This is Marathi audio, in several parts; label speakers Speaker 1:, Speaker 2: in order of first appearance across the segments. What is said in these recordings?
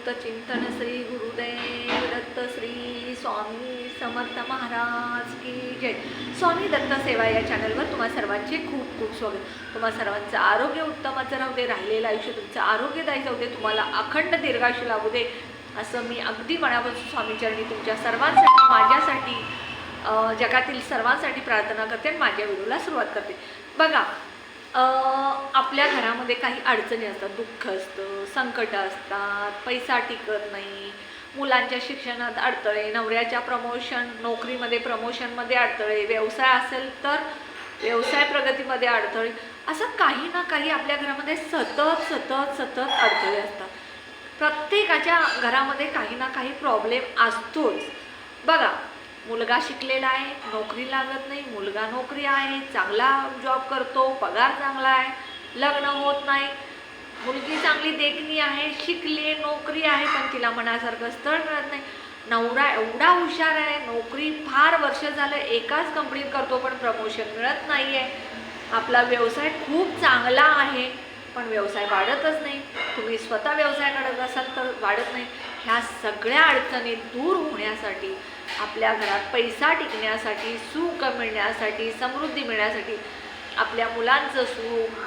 Speaker 1: अवधूत चिंतन श्री गुरुदेव दत्त श्री स्वामी समर्थ महाराज की जय. स्वामी दत्त सेवा या चॅनलवर तुम्हा सर्वांचे खूप खूप स्वागत. तुम्हा सर्वांचं आरोग्य उत्तमाचं राहू दे राहिलेलं आयुष्य तुमचं आरोग्यदायी जाऊ दे तुम्हाला अखंड दीर्घायुष्य लागू दे असं मी अगदी मनापासून स्वामीचरणी तुमच्या सर्वांसाठी माझ्यासाठी जगातील सर्वांसाठी प्रार्थना करते आणि माझ्या व्हिडिओला सुरुवात करते. बघा आपल्या घरामध्ये काही अडचणी असतात दुःख असतं संकट असतात पैसा टिकत नाही मुलांच्या शिक्षणात अडथळे नवऱ्याच्या प्रमोशन नोकरीमध्ये प्रमोशनमध्ये अडथळे व्यवसाय असेल तर व्यवसाय प्रगतीमध्ये अडथळे असं काही ना काही आपल्या घरामध्ये सतत सतत सतत अडथळे असतात. प्रत्येकाच्या घरामध्ये काही ना काही प्रॉब्लेम असतोच. बघा मुलगा शिकलेला आहे नोकरी लागत नाही मुलगा नोकरी आहे चांगला जॉब करतो पगार चांगला आहे लग्न होत नाही. मुलगी चांगली देखणी आहे शिकली नोकरी आहे पण तिला मनासारखं स्थळ मिळत नाही. नवरा एवढा हुशार आहे नोकरी फार वर्ष झालं एकाच कंपनीत करतो पण प्रमोशन मिळत नाही आहे आपला व्यवसाय खूप चांगला आहे पण व्यवसाय वाढतच नाही. तुम्ही स्वतः व्यवसाय करत असाल तर वाढत नाही. ह्या सगळ्या अडचणी दूर होण्यासाठी आपल्या घरात पैसा टिकण्यासाठी सुख मिळण्यासाठी समृद्धी मिळण्यासाठी आपल्या मुलांचं सुख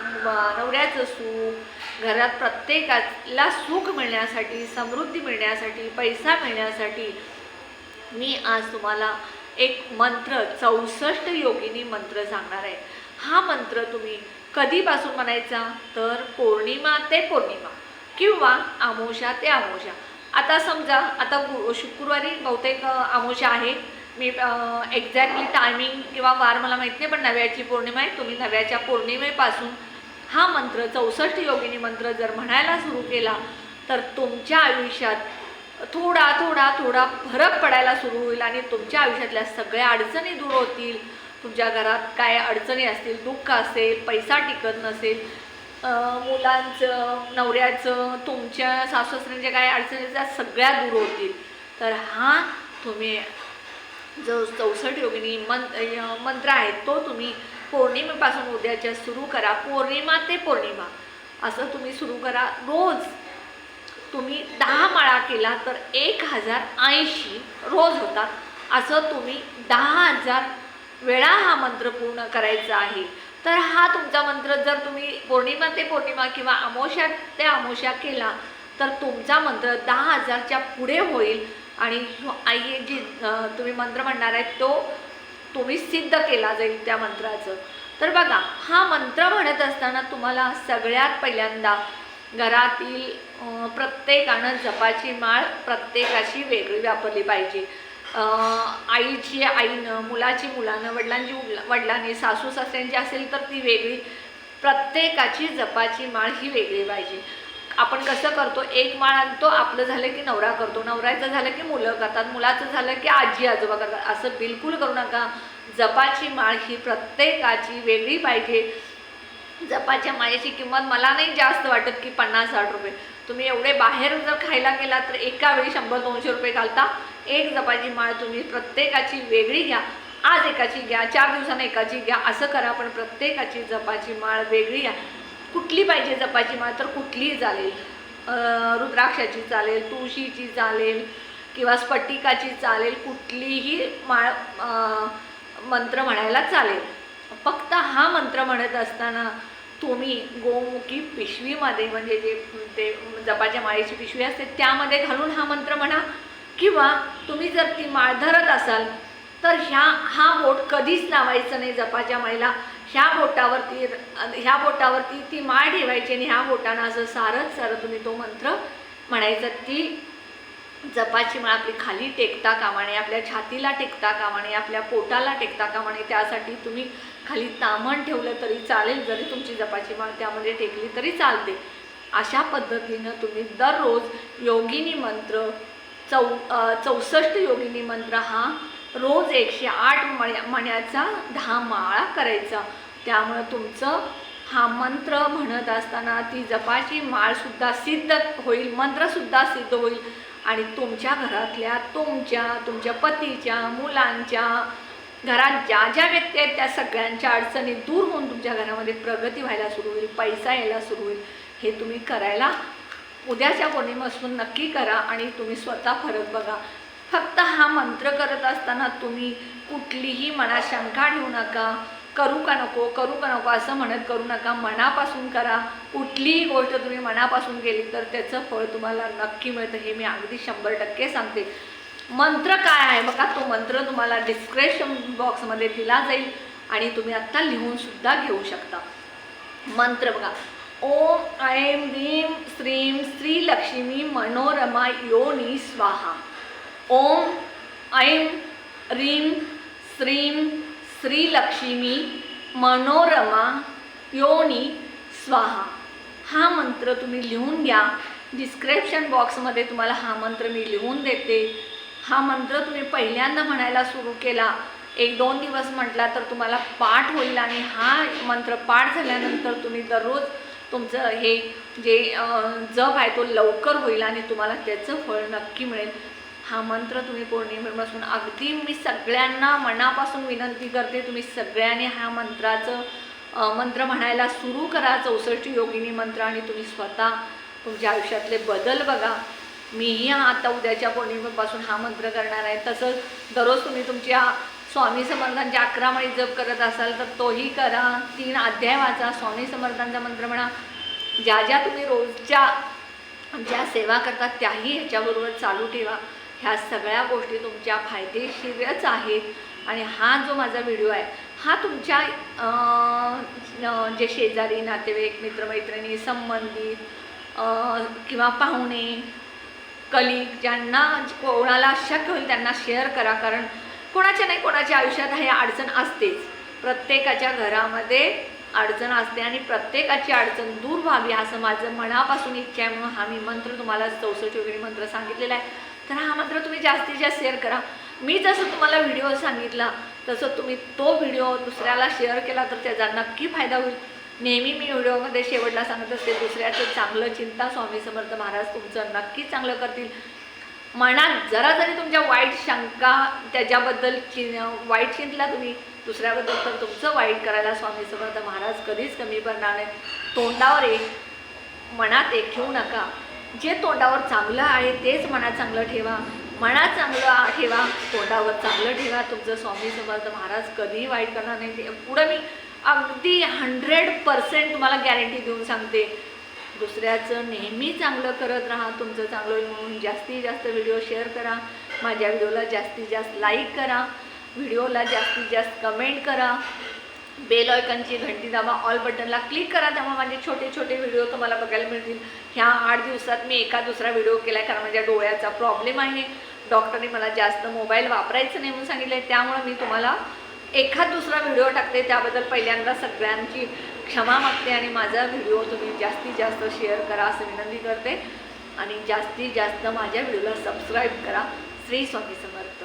Speaker 1: नवऱ्याचं सुख घरात प्रत्येकाला सुख मिळण्यासाठी समृद्धी मिळण्यासाठी पैसा मिळण्यासाठी मी आज तुम्हाला एक मंत्र चौसष्ट योगिनी मंत्र सांगणार आहे. हा मंत्र तुम्ही कधीपासून म्हणायचा? तर पौर्णिमा ते पौर्णिमा किंवा आमोशा ते आमोशा. आता समजा आता शुक्रवारी बहुतेक अ, आहे. मी एक्झॅक्टली टायमिंग किंवा वार मला माहीत नाही पण नव्याची पौर्णिमा आहे. तुम्ही नव्याच्या पौर्णिमेपासून हा मंत्र चौसष्ट योगिनी मंत्र जर म्हणायला सुरू केला तर तुमच्या आयुष्यात थोडा थोडा थोडा फरक पडायला सुरू होईल आणि तुमच्या आयुष्यातल्या सगळ्या अडचणी दूर होतील. तुमच्या घरात काय अडचणी असतील दुःख असेल पैसा टिकत नसेल मुलांचं नवऱ्याचं तुमच्या सासूसऱ्यांच्या काय अडचणी त्या सगळ्या दूर होतील. तर हा तुम्ही जो चौसष्ट योगिनी मंत्र मंत्र आहे तो तुम्ही पौर्णिमेपासून उद्याच्या सुरू करा. पौर्णिमा ते पौर्णिमा. असं तुम्ही सुरू करा. रोज तुम्ही दहा माळा केला तर एक हजार ऐंशी रोज होतात. असं तुम्ही दहा हजार वेळा हा मंत्र पूर्ण करायचा आहे. तर हा तुमचा मंत्र जर तुम्ही पौर्णिमा ते पौर्णिमा किंवा अमावस्या ते अमावस्या केला तर तुमचा मंत्र दहा हजारच्या पुढे होईल. आणि आई जी तुम्ही मंत्र म्हणणार आहे तो तुम्ही सिद्ध केला जाईल त्या मंत्राचं. तर बघा हा मंत्र म्हणत असताना तुम्हाला सगळ्यात पहिल्यांदा घरातील प्रत्येकानं जपाची माळ प्रत्येकाची वेगळी वापरली पाहिजे. आईची आईनं मुलाची मुलानं वडिलांची उल- वडिलांनी सासू सासऱ्यांची असेल तर ती वेगळी. प्रत्येकाची जपाची माळ ही वेगळी पाहिजे. आपण कसं करतो एक माळ आणतो आपलं झालं की नवरा करतो. नवऱ्याचं झालं की मुलं करतात मुलाचं झालं की आजी आजोबा करतात. असं बिलकुल करू नका. जपाची माळ ही प्रत्येकाची वेगळी पाहिजे. जपाच्या माळेची किंमत मला नाही जास्त वाटत की पन्नास साठ रुपये. तुम्ही एवढे बाहेर जर खायला गेला तर एका वेळी शंभर दोनशे रुपये घालता. एक जपाची माळ तुम्ही प्रत्येकाची वेगळी घ्या. आज एकाची घ्या चार दिवसांना एकाची घ्या असं करा पण प्रत्येकाची जपाची माळ वेगळी घ्या कुठली पाहिजे जपाची माळ तर कुठलीही चालेल. रुद्राक्षाची चालेल तुळशीची चालेल किंवा स्फटिकाची चालेल कुठलीही माळ मंत्र म्हणायला चालेल. फक्त हा मंत्र म्हणत असताना तुम्ही गोमुखी पिशवीमध्ये म्हणजे जे ते जपाच्या माळेची पिशवी असते त्यामध्ये घालून हा मंत्र म्हणा किंवा तुम्ही जर ती माळ धरत असाल तर ह्या हा बोट कधीच लावायचं नाही जपाच्या माळेला. ह्या बोटावरती ह्या बोटावरती ती माळ ठेवायची आणि ह्या बोटानं असं सारत सारं तुम्ही तो मंत्र म्हणायचा ती जपाची माळ आपली खाली टेकता कामाने आपल्या छातीला टेकता कामाने आपल्या पोटाला टेकता कामाने त्यासाठी तुम्ही खाली तामण ठेवलं तरी चालेल जरी तुमची जपाची माळ त्यामध्ये टेकली तरी चालते. अशा पद्धतीनं तुम्ही दररोज योगिनी मंत्र चौ चौसष्ट योगिनी मंत्र हा रोज एकशे आठ मण्या मण्याचा दहा माळा करायचा. त्यामुळं तुमचं हा मंत्र म्हणत असताना ती जपाची माळसुद्धा सिद्ध होईल मंत्रसुद्धा सिद्ध होईल. आणि तुमच्या घरातल्या तुमच्या तुमच्या पतीच्या मुलांच्या घरात ज्या ज्या व्यक्ती आहेत त्या सगळ्यांच्या अडचणी दूर होऊन तुमच्या घरामध्ये प्रगती व्हायला सुरू होईल पैसा यायला सुरू होईल. हे तुम्ही करायला उद्याच्या पौर्णिमेपासून नक्की करा आणि तुम्ही स्वतः फरक बघा. फक्त हा मंत्र करत असताना तुम्ही कुठलीही मनात शंका ठेवू नका. करू का नको? करू का नको? असं म्हणत करू नका. मनापासून करा. कुठलीही गोष्ट तुम्ही मनापासून केली तर त्याचं फळ तुम्हाला नक्की मिळतं. हे मी अगदी शंभर टक्के सांगते. मंत्र काय आहे? बघा तो मंत्र तुम्हाला डिस्क्रिप्शन बॉक्समध्ये दिला जाईल आणि तुम्ही आत्ता लिहून सुद्धा घेऊ शकता. मंत्र बघा. ओम ऐं ह्रीं श्रीं श्रीलक्ष्मी मनोरमा योनी स्वाहा. ओम ऐं ह्रीं श्रीं श्रीलक्ष्मी मनोरमा योनी स्वाहा. हा मंत्र तुम्ही लिहून घ्या. डिस्क्रिप्शन बॉक्समध्ये तुम्हाला हा मंत्र मी लिहून देते. हा मंत्र तुम्ही पहिल्यांदा म्हणायला सुरू केला. एक दोन दिवस म्हटला तर तुम्हाला पाठ होईल आणि हा मंत्र पाठ झाल्यानंतर तुम्ही दररोज तुमचं हे जे जप आहे तो लवकर होईल आणि तुम्हाला त्याचं फळ नक्की मिळेल. हा मंत्र तुम्ही पौर्णिमेपासून अगदी मी सगळ्यांना मनापासून विनंती करते तुम्ही सगळ्यांनी ह्या मंत्राचं मंत्र म्हणायला सुरू करा. चौसष्ट योगिनी मंत्र आणि तुम्ही स्वतः तुमच्या आयुष्यातले बदल बघा. मीही आता उद्याच्या पौर्णिमेपासून हा मंत्र करणार आहे. तसंच दररोज तुम्ही तुमच्या स्वामी समर्थांच्या अकरा माळी जप करत असाल तर तोही करा. तीन अध्याय वाचा. स्वामी समर्थांचा मंत्र म्हणा. ज्या ज्या तुम्ही रोजच्या ज्या सेवा करतात त्याही ह्याच्याबरोबर चालू ठेवा. ह्या सगळ्या गोष्टी तुमच्या फायदेशीरच आहेत. आणि हा जो माझा व्हिडिओ आहे हा तुमच्या जे शेजारी नातेवाईक मित्रमैत्रिणी संबंधित किंवा पाहुणे कली ज्यांना कोणाला शक्य होईल त्यांना शेअर करा. कारण कोणाच्या नाही कोणाच्या आयुष्यात हे अडचण असतेच. प्रत्येकाच्या घरामध्ये अडचण असते आणि प्रत्येकाची अडचण दूर व्हावी असं माझं मनापासून इच्छा आहे. म्हणून हा मी मंत्र तुम्हाला चौसष्ट वगैरे मंत्र सांगितलेला आहे. तर हा मंत्र तुम्ही जास्तीत जास्त शेअर करा. मी जसं तुम्हाला व्हिडिओ सांगितला तसं तुम्ही तो व्हिडिओ दुसऱ्याला शेअर केला तर त्याचा नक्की फायदा होईल. नेहमी मी व्हिडिओमध्ये शेवटला सांगत असते दुसऱ्याचं चांगलं चिंता स्वामी समर्थ महाराज तुमचं नक्की चांगलं करतील. मनात जरा जरी तुमच्या वाईट शंका त्याच्याबद्दल चि वाईट चिंतला तुम्ही दुसऱ्याबद्दल तर तुमचं वाईट करायला स्वामी समर्थ महाराज कधीच कमी पडणार नाही तोंडावर एक मनात एक ठेवू नका. जे तोंडावर चांगलं आहे तेच मनात चांगलं ठेवा. मनात चांगलं ठेवा तोंडावर चांगलं ठेवा. तुमचं स्वामी समर्थ महाराज कधीही वाईट करणार नाही ते पुढं मी अगदी हंड्रेड पर्सेंट तुम्हाला गॅरंटी देऊन सांगते. दुसऱ्याचं नेहमी चांगलं करत राहा तुमचं चांगलं होईल म्हणून जास्तीत जास्त व्हिडिओ शेअर करा. माझ्या व्हिडिओला जास्तीत जास्त लाईक करा. व्हिडिओला जास्तीत जास्त कमेंट करा. बेल ऑयकनची घंटी दाबा ऑल बटनला क्लिक करा. तेव्हा माझे छोटे छोटे व्हिडिओ तुम्हाला बघायला मिळतील. ह्या आठ दिवसात मी एका दुसरा व्हिडिओ केला आहे कारण माझ्या डोळ्याचा प्रॉब्लेम आहे. डॉक्टरने मला जास्त मोबाईल वापरायचं नाही म्हणून सांगितलं आहे त्यामुळे मी तुम्हाला एखाद दुसरा व्हिडिओ टाकते त्याबद्दल पहिल्यांदा सगळ्यांची क्षमा मागते आणि माझा व्हिडिओ तुम्ही जास्तीत जास्त शेअर करा असं विनंती करते. आणि जास्तीत जास्त माझ्या व्हिडिओला सबस्क्राईब करा. श्री स्वामी समर्थ.